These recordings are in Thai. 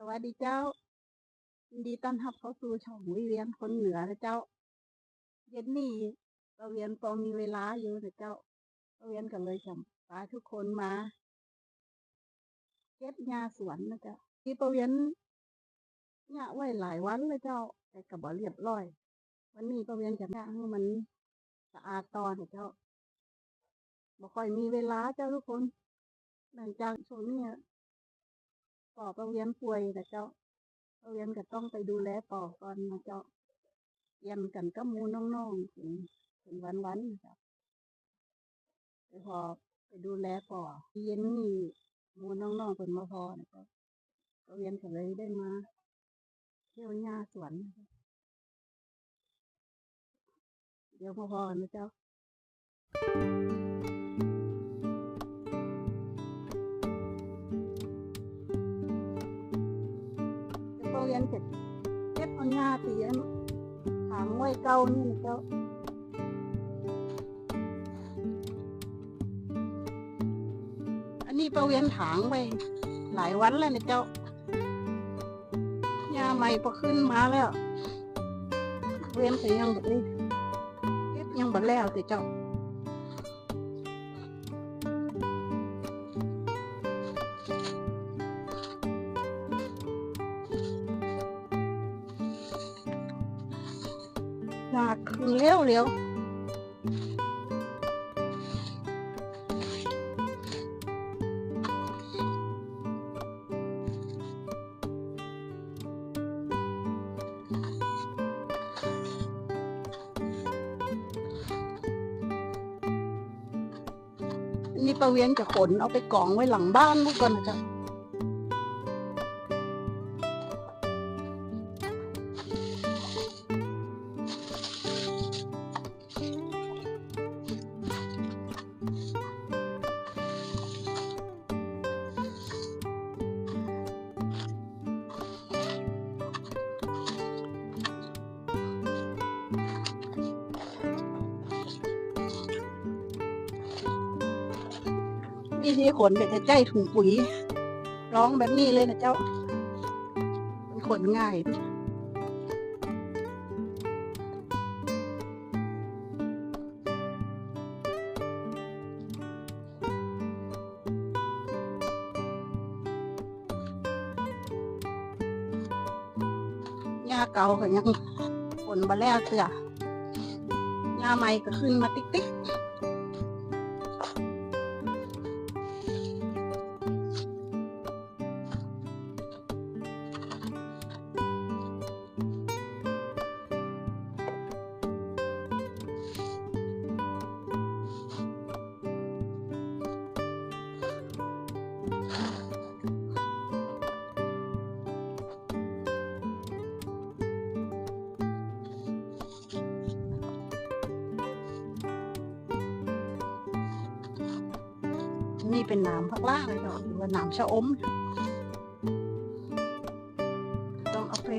สวัสดีเจ้ายินดีต้อนรับเข้าสู่ช่องวิเวียนคนเหนือนะเจ้า เย็นนี้ประเวียนพอมีเวลาอยู่นะเจ้าประเวียนกันเลยจะพาทุกคนมา เก็บหญ้าสวนนะเจ้าที่ประเวียนหญ้าไว้หลายวันเลยเจ้า แต่ก็บ่เรียบร้อย วันนี้ประเวียนจะหญ้าให้มันสะอาดตอนนะเจ้าบ่ค่อยมีเวลาเจ้าทุกคนหลังจากช่วงนี้ ปอประเวียนป่วยนะเจ้าประเวียนก็ต้องไปดูแลต่อก่อนนะเจ้าเตรียมกันก็มูน้องๆถึงถึงวันวันๆนะเจ้าไปพอไปดูแลต่อเย็นนี่มูน้องๆเป็นมาพอนะเจ้าประเวียนก็เลยได้มาเที่ยวหญ้าสวนเดี๋ยวมาพอกันนะเจ้าาอันนี้ประเวียนถางไว้หลายวันแล้วเนะเจ้าหญ้าใหม่พอขึ้นมาแล้ว เวียนก็ยังบดได้เก็บยังบดแล้วแต่เจ้า นเร็วเร็วอันนี่ประเวียนจะขนเอาไปกองไว้หลังบ้านลูกก่อนนะจ๊ะ วิธีขนก็จะใจถุงปุ๋ย ร้องแบบนี้เลยนะเจ้า มันขนง่ายหญ้าเก่าก็ยังฝนมาแล้วเสือหญ้าใหม่ก็ขึ้นมาติ๊กติ๊ก นี่เป็นน้ำพักล่างเลยเนาะหรือว่าน้ำชะอม ต้องเอาไป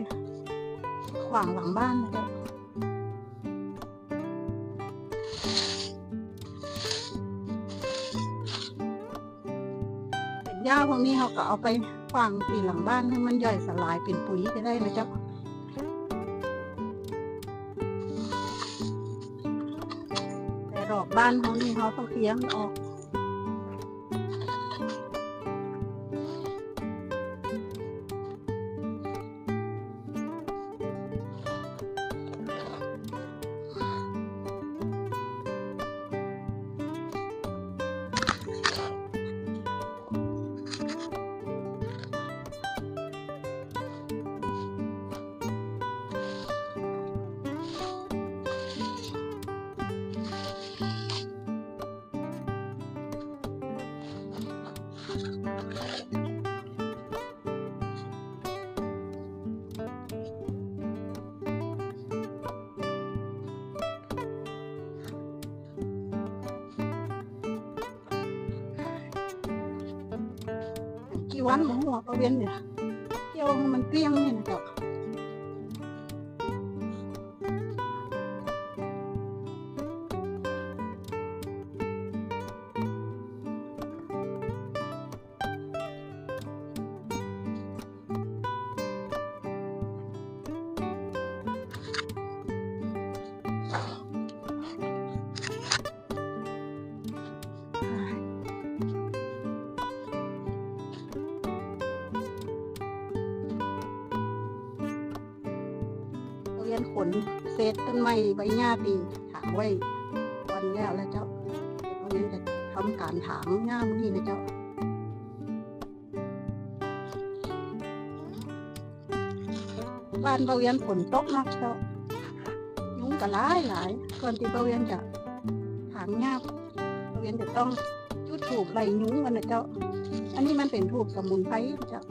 ขวางหลังบ้านนะเจ้าเป็นหญ้าพวกนี้เขาก็เอาไปขวางปีหลังบ้านให้มันย่อยสลายเป็นปุ๋ยก็ได้นะเจ้าแต่ดอกบ้านเขานี่เขาต้องเลี้ยงออก กี่วันของหัวประเวียนเนี่ยเที่ยวมันเตี้ยงนี่นะครับ เรียนขนเศษต้นไม้ใบหญ้าปีถางไว้วันแล้วแล้วเจ้าเดี๋ยนี้จะทำการถางหญ้ามือนี่นะเจ้าบ้านเบาเวียนขนตกนักเจ้ายุ่งก็หลายหลายก่อนที่เบาเวียนจะถางหญ้า เบาเวียนจะต้องจุดถูกไล่ยุงกันนะเจ้า อันนี้มันเป็นถูกสมุนไพรเจ้า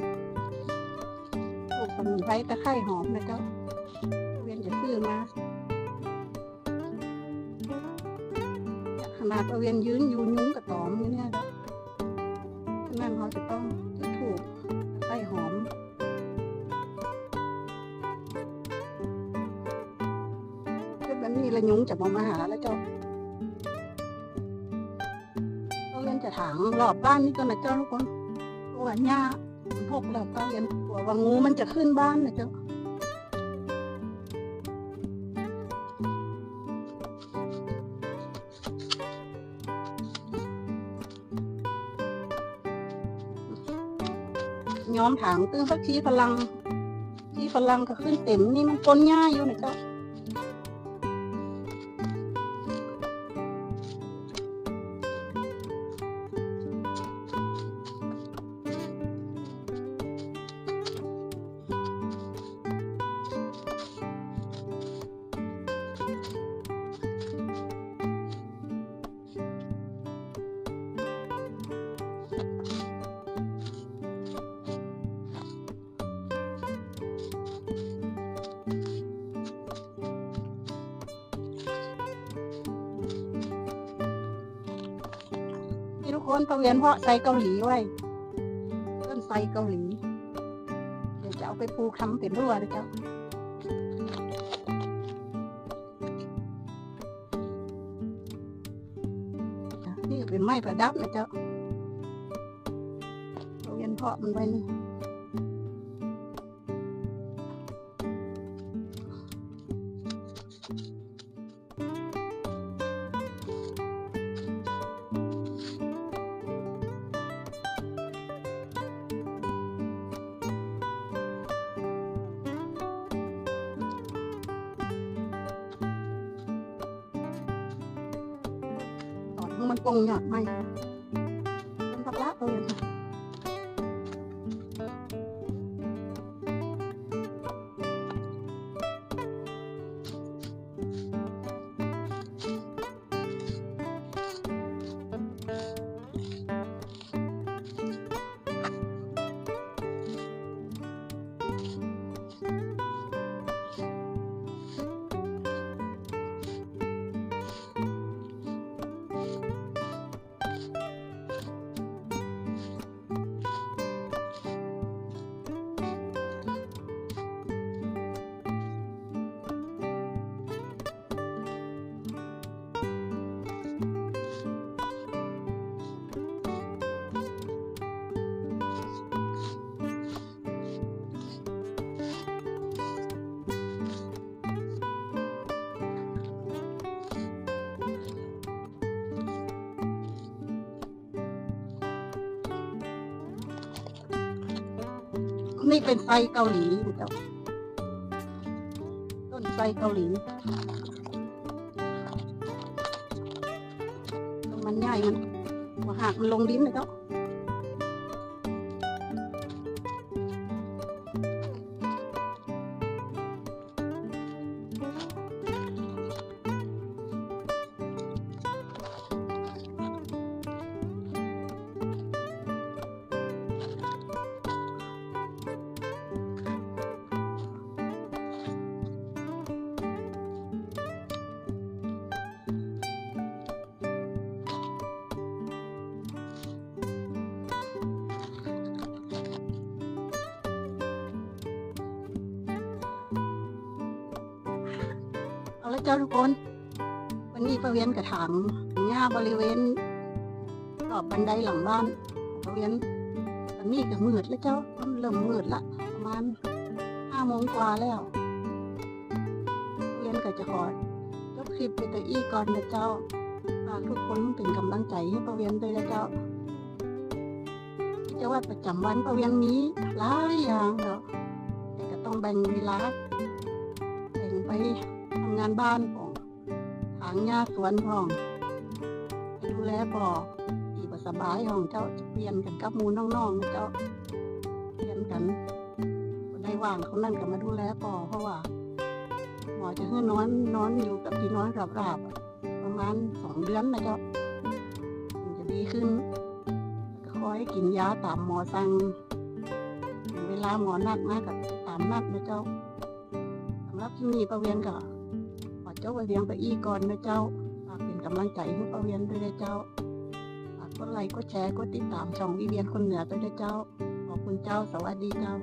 ถูกสมุนไพรตะไคร้หอมนะเจ้าเวียนจะซื้อมาขนาดเบาเวียนยืนอยู่ยุ้งกับตอมอยู่เนี่ยเจ้าฉะนั้นเขาจะต้องจุดถูกตะไคร้หอมเรื่องแบบนี้ละยุ้งจะมามาหาแล้วเจ้า จะถางรอบบ้านนี่ก็นะเจ้าทุกคนตัวหญ้ามันหกแล้วก็เรียนกลัวว่างูมันจะขึ้นบ้านนะเจ้าย้อมถางตื้อสักทีพลัง ที่พลังก็ขึ้นเต็มนี่มันปนหญ้าอยู่นะเจ้า คนประเวียนเพาะไซเกาหลีไว้ต้นไซเกาหลี เดี๋ยวจะเอาไปปูคำเป็นรั้วเลยเจ้านี่เป็นไม้ประดับนะเจ้าประเวียนเพาะมันไว้นี่ ตอนมันปงห นี่เป็นไซเกาหลีนะเจ้าต้นไซเกาหลีมันใหญ่มันหัวหักมันลงดินนะเจ้า เจ้าทุกคน วันนี้ประเวียนกระถางหญ้าบริเวณรอบบันไดหลังบ้านประเวียนตอนนี้ก็มืดแล้วเจ้ามันเริ่มมืดละประมาณห้าโมงกว่าแล้วประเวียนก็จะขอจบคลิปไปตัวอีก่อนนะเจ้าฝากทุกคนเป็นกำลังใจให้ประเวียนด้วยนะเจ้ากิจะว่าประจำวันประเวียนนี้หลายอย่างเนาะแต่ก็ต้องแบ่งเวลาแบ่งไป ทำงานบ้านของถางหญ้าสวนของไปดูแลบ่อที่บ่สบายของเจ้าจะเปลี่ยนกันกับหมูน้องๆนะเจ้าเปลี่ยนกันได้ว่างเขานั่นก็มาดูแลบ่อเพราะว่าหมอจะให้นอนนอนอยู่กับที่นอนกับราบประมาณสองเดือนนะเจ้าจะดีขึ้นคอยกินยาตามหมอสั่งเวลาหมอนัดมากกับตามนัดนะเจ้าสำหรับที่นี่ประเวียนก็ขอเจ้าไปเลี้ยงไปอีก่อนนะเจ้าฝากเป็นกำลังใจให้ประเวียนด้วยนะเจ้าฝากกดไลค์กดแชร์กดติดตามช่องวิเวียนคนเหนือด้วยนะเจ้าขอบคุณเจ้าสวัสดีเจ้า